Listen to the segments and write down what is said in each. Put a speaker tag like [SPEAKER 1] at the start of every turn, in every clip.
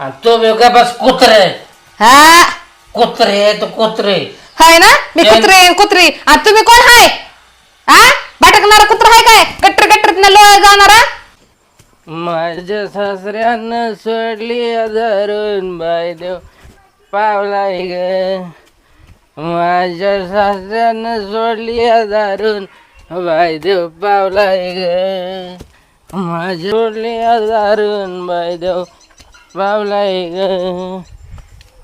[SPEAKER 1] आणि तो वेगळा बस कुत्रे.
[SPEAKER 2] हा?
[SPEAKER 1] कुत्रे तो कुत्रे.
[SPEAKER 2] हाय ना? मी
[SPEAKER 1] जैन-
[SPEAKER 2] कुत्री आहे, कुत्री. आणि तुम्ही कोण हाय? हा? भटकणारा कुत्र हाय काय? गट्टर गट्टर लोळ जाणारा?
[SPEAKER 1] माझ्या सासऱ्यानं सोडली धरून बाय देव पावलाय ग. माझ्या सासऱ्यानं सोडली धरून बाय देव पावलाय ग. माझ्या सोडली धरून बाय देव पावलाय ग.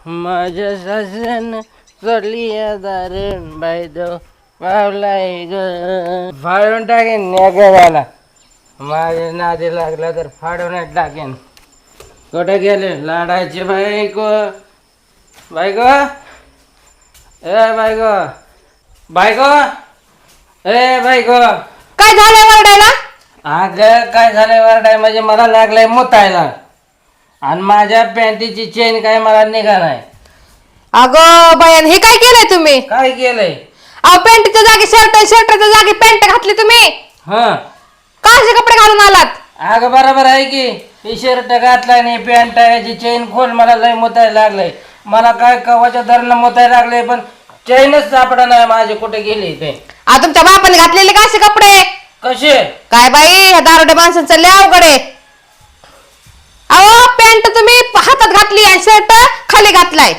[SPEAKER 1] माझ्या सासऱ्यानं सोडली धरून बाय देव पावलाय ग. फाळून टाकेन नेगाला माझ्या नादी लागला तर फाडवण्यात टाकेन. कुठे गेले? लाडाचे बायको. बायको? ए बायको. बायको? ए बायको.
[SPEAKER 2] काय झालंय वरडायला?
[SPEAKER 1] अग काय झालंय वरडाय? म्हणजे मला लागलंय मुतायला. आणि माझ्या पॅन्टीची चेन काय मला निघा नाही.
[SPEAKER 2] अगं बयान हे काय केलंय तुम्ही?
[SPEAKER 1] काय केलंय?
[SPEAKER 2] अहो पॅन्टच्या जागी शर्ट शर्टच्या जागी पॅन्ट घातली तुम्ही?
[SPEAKER 1] हा.
[SPEAKER 2] कपडे घालून आलात?
[SPEAKER 1] अगं बरोबर आहे की. ही शर्ट घातलाय नाही पॅन्ट याची चेन खोल मला लय मोतायला लागलंय. मला काय कवाच्या दरनं मोतायला लागलंय पण चेनच सापडा नाही माझे. कुठे गेली ते?
[SPEAKER 2] आ तुमच्या बापाने घातलेले काचे कपडे?
[SPEAKER 1] कसे?
[SPEAKER 2] काय बाई ह्या दारुडे माणसांचं लय अवघड आहे. अहो घातली आणि शर्ट खाली घातलाय.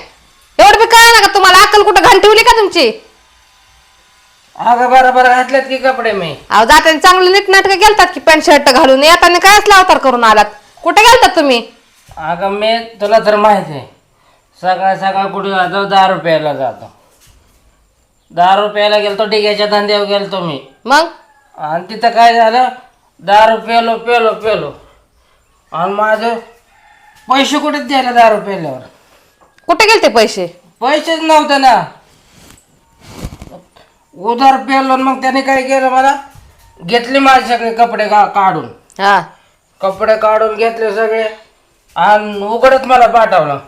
[SPEAKER 2] एवढं बी कळ ना का तुम्हाला अक्कल कुठं घाण ठेवली का तुमची?
[SPEAKER 1] अगं बरोबर घातलेत की कपडे मी?
[SPEAKER 2] अहो जाताना चांगलं नीटनाटक गेलतात की पॅन्ट शर्ट घालून. येताना काय असला अवतार करून आलात? कुठे गेलतात तुम्ही?
[SPEAKER 1] अगं मी तुला तर माहीत आहे. सकाळ सकाळ कुठे जातो दहा रुपयाला जातो. दहा रुपयाला गेलतो डिग्याच्या धंद्यावर गेलतो मी.
[SPEAKER 2] मग?
[SPEAKER 1] आणि तिथं काय झालं? दारू पेलो पेलो पेलो आणि माझं पैसे कुठे द्यायला दारू पेल्यावर
[SPEAKER 2] कुठे गेलते पैसे?
[SPEAKER 1] पैसेच नव्हते ना. उधार पेलो आणि मग त्याने काय केलं मला? घेतले माझे सगळे कपडे का काढून.
[SPEAKER 2] हा.
[SPEAKER 1] कपडे काढून घेतले सगळे आणि उघडत मला पाठवलं.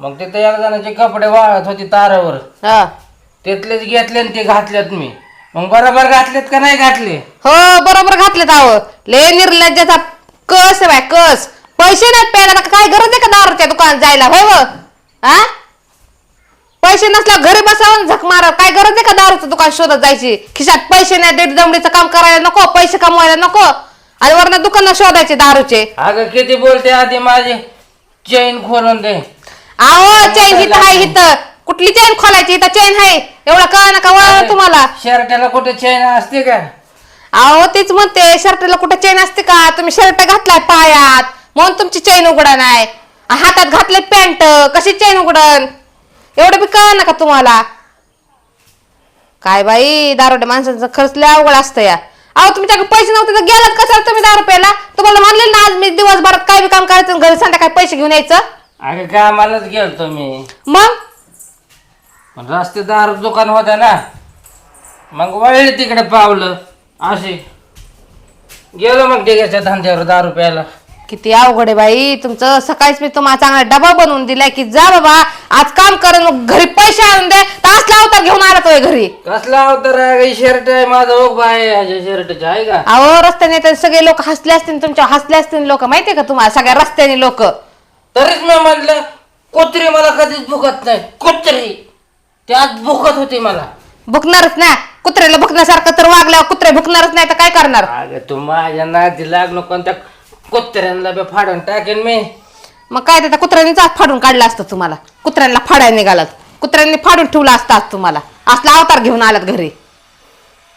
[SPEAKER 1] मग तिथे एक जणाचे कपडे वाळत होती तारावर.
[SPEAKER 2] हा.
[SPEAKER 1] तिथलेच घेतले आणि ते घातलेत मी. मग बरोबर घातलेत का नाही घातले?
[SPEAKER 2] हो बरोबर घातलेत आहो ले निर्लज्जाचा कस आहे बाय कस? पैसे नाहीत प्यायला तर काय गरज आहे का दारूच्या दुकानात जायला? होय व? हा पैसे नसल्यावर घरी बसावून झक मारा काय गरज आहे का दारूचं दुकान शोधत जायची? खिशात पैसे नाही देठ दमडीचं काम करायला नको पैसे कमवायला नको. आणि वरनं दुकान शोधायचे दारूचे.
[SPEAKER 1] अगं किती बोलते आधी माझे? चेन खोलून दे.
[SPEAKER 2] आहो चेन हिथं आहे हिथं कुठली चेन खोलायची? इथं चेन आहे. एवढं कळ नका वळ तुम्हाला.
[SPEAKER 1] शर्टाला कुठे चेन असते का?
[SPEAKER 2] अहो तेच म्हणते शर्टला कुठं चेन असते का? तुम्ही शर्ट घातलाय पायात. म्हणून तुमची चेन उघडा नाही हातात घातले पॅन्ट कशी चेन उघडन एवढं बी कळ नका तुम्हाला? काय बाई दारोडे माणसांचं खर्च लय अवघड असतं या. अहो तुमच्याकडे पैसे नव्हते तर गेलात कसं तुम्ही दारू प्यायला तुम्हाला म्हणले ना आज मी दिवसभरात काय बी काम करायचं घरी संध्याकाळी पैसे घेऊन यायचं?
[SPEAKER 1] अगं कामालाच गेलतो मी.
[SPEAKER 2] मग?
[SPEAKER 1] पण रस्तेदार दुकान होतं ना. मग वळले तिकडे पावलं. असे गेलो मग डिग्याच्या धंद्यावर दारू प्यायला
[SPEAKER 2] किती अवघड आहे बाई. तुमचं सकाळीच मी तुम्हाला चांगला डबा बनवून दिलाय की जा बाबा आज काम कर मग घरी पैसे आणून दे. तास लावता घेऊन आला तो घरी.
[SPEAKER 1] कसला अवतार आहे शर्ट आहे माझा ओघ आहे शर्टचा आहे का?
[SPEAKER 2] अहो रस्त्याने तर सगळे लोक हसले असतील तुमच्या हसले असतील लोक माहितीये का तुम्हाला? सगळ्या रस्त्याने लोक.
[SPEAKER 1] तरीच मी म्हटलं कुत्री मला कधीच भुकत नाही. कुत्री! त्यात भुकत होती मला.
[SPEAKER 2] भुकणारच ना. कुत्र्याला भुकण्यासारखं तर वागल्यावर कुत्रे भुकणारच नाही तर काय करणार?
[SPEAKER 1] अगं तू माझ्या लागलो कोणत्या कुत्र्यांना बी फाडून टाकेन मी.
[SPEAKER 2] मग काय त्या कुत्र्यांनीच आज फाडून काढलं असतं तुम्हाला? कुत्र्यांना फाडायला निघालात. कुत्र्यांनी फाडून ठेवलं असतं आज तुम्हाला? असला अवतार घेऊन आलात घरी.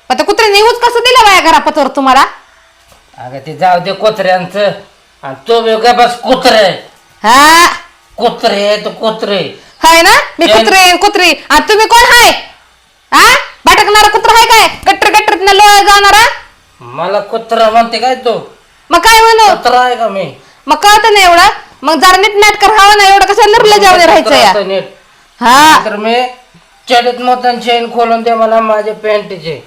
[SPEAKER 2] पण त्या कुत्र्याने यूज कसं दिलं बाया घरापतवर तुम्हाला?
[SPEAKER 1] अगं ते जाऊ दे कुत्र्यांचं. आणि तो वेगळा बस कुत्रे.
[SPEAKER 2] हा?
[SPEAKER 1] कुत्रे तो कुत्रे.
[SPEAKER 2] हाय ना? मी
[SPEAKER 1] जैन-
[SPEAKER 2] कुत्री आहे, कुत्री. आणि तुम्ही कोण हाय? हा? भटकणारा कुत्र हाय काय? गट्टर गट्टर लोळ जाणारा?
[SPEAKER 1] मला कुत्रा म्हणते काय तो?
[SPEAKER 2] मग काय म्हणू?
[SPEAKER 1] कुत्रा आहे का मी?
[SPEAKER 2] मग कळतं ना एवढं? मग जरा नीट नाट राहावं ना एवढं कसं निर्लज राहायचं या?
[SPEAKER 1] असं नीट.
[SPEAKER 2] हा.
[SPEAKER 1] तर मी चढीत मतन चेन खोलून दे मला माझे पॅन्टचे.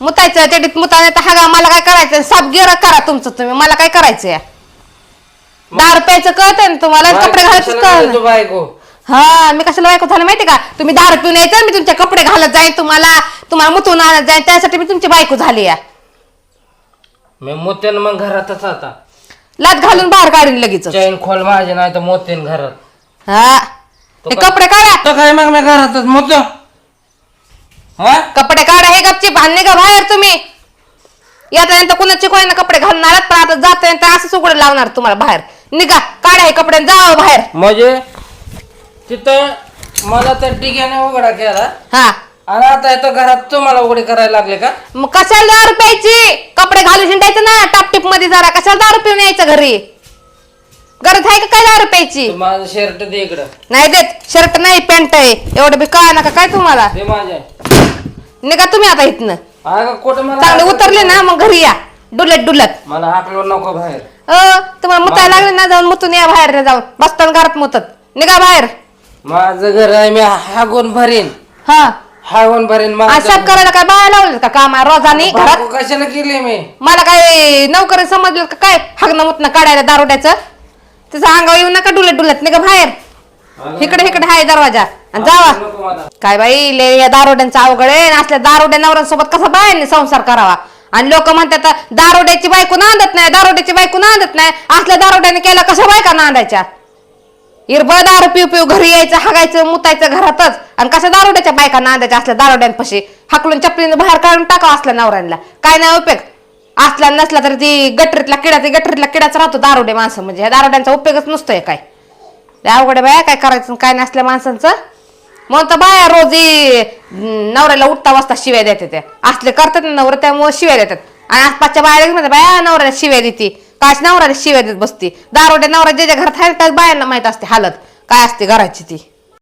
[SPEAKER 2] मुतायचं चडीत मुताने तर हागा मला काय करायचं? साप गिर करा तुमचं तुम्ही मला काय करायचं या? दहा रुपयाचं कळतं ना तुम्हाला? कपडे घालायचं
[SPEAKER 1] कशाला
[SPEAKER 2] कळ
[SPEAKER 1] बोलतो बायको?
[SPEAKER 2] हा मी कशाला बायको झालं माहिती का? तुम्ही दारू पिऊन यायचं मी तुमचे कपडे घालत जाईन तुम्हाला तुम्हाला मुतून आणत जाईन त्यासाठी मी तुमची बायको झाली या.
[SPEAKER 1] मी मोत्यान मग घरातच आता.
[SPEAKER 2] लात घालून बाहेर काढीन लगेच
[SPEAKER 1] चैन खोल माझे नाही तर मोतीन घरात.
[SPEAKER 2] हा. कपडे काढा.
[SPEAKER 1] तर काय मग मी घरातच मोतो? हा?
[SPEAKER 2] कपडे काढा हे गपची भांडणे का बाहेर तुम्ही. येता नंतर कुणाची कोणी कपडे आलात पण आता जाता नंतर असंच उघड लावणार तुम्हाला बाहेर. निघा काढा हे कपडे आणि जावा बाहेर.
[SPEAKER 1] म्हणजे तिथं मला तर डिग्याने उघडा केला.
[SPEAKER 2] हा.
[SPEAKER 1] आणि आता इथं घरात तुम्हाला उघडे करायला लागले का?
[SPEAKER 2] मग कशाला दारू प्यायची? कपडे घालून हिंडायचं ना टापटीपमध्ये जरा. कशाला दारू पिऊन यायचं घरी? गरज आहे का काय दारू प्यायची?
[SPEAKER 1] ते माझं शर्ट दे इकडं.
[SPEAKER 2] नाही देत. शर्ट नाही पॅन्ट आहे. एवढं बी कळा नका. काय तुम्हाला?
[SPEAKER 1] माझ्या.
[SPEAKER 2] निघा तुम्ही आता इथनं.
[SPEAKER 1] अगं कुठं मला
[SPEAKER 2] चांगले उतरले ना मग घरी या. डुलत डुलत.
[SPEAKER 1] मला हाकलो नको बाहेर.
[SPEAKER 2] अ तुम्हाला मुतायला लागले ना जाऊन मुतून या बाहेर जाऊन. बसताना घरात मुतत. निघा बाहेर.
[SPEAKER 1] माझं घर आहे मी हागून भरीन.
[SPEAKER 2] हा.
[SPEAKER 1] हागून भरीन
[SPEAKER 2] साफ करायला काय बाया लावलेत का? काम रोजानी घरात?
[SPEAKER 1] कशाला केली मी?
[SPEAKER 2] मला काय नोकरी समजलं का? काय हागणं मुतणं काढायला दारोड्याचं? त्याचं अंगावर येऊ नका डुलत डुलत निघा बाहेर. इकडे इकडे हाय दरवाजा. आणि जावा.
[SPEAKER 1] नको मला.
[SPEAKER 2] काय बाई ले या दारोड्यांचं अवघड आहे. आणि असल्या दारोड्या नवऱ्यांसोबत कसा बायांनी संसार करावा? आणि लोक म्हणतात दारोड्याची बायको नांदत नाही दारोड्याची बायको नांदत नाही. असल्या दारोड्याने केला कशा बायका नांदायच्या? इरबा दारू पिऊ पिऊ घरी यायचं हागायचं मुतायचं घरातच. आणि कशा दारोड्याच्या बायका नांदायच्या असल्या दारोड्यांपाशी? हाकलून चपलीनं बाहेर काढून टाकावं असल्या नवऱ्यांना काय नाही उपयोग. असला नसला तर ती गटरीतला किडा ती गटरीतला किडाच राहतो दारोडे माणसं म्हणजे. ह्या दारोड्यांचा उपयोगच नसतोय काय. अवघड आहे बाया काय करायचं काय नसल्या माणसांचं. म्हणून तर बाया रोज नवऱ्याला उठता वाजता शिव्या देते त्या. असले करतात ना नवरे त्यामुळे शिव्या देतात. आणि आसपासच्या बाया म्हणतात बाया नवऱ्याला शिव्या देते. काच नवऱ्याला शिव्या देत बसते. दारोड्या नवरा ज्याच्या घरात आहे त्याच बायांना माहीत असते हालत. काय असते घराची ती?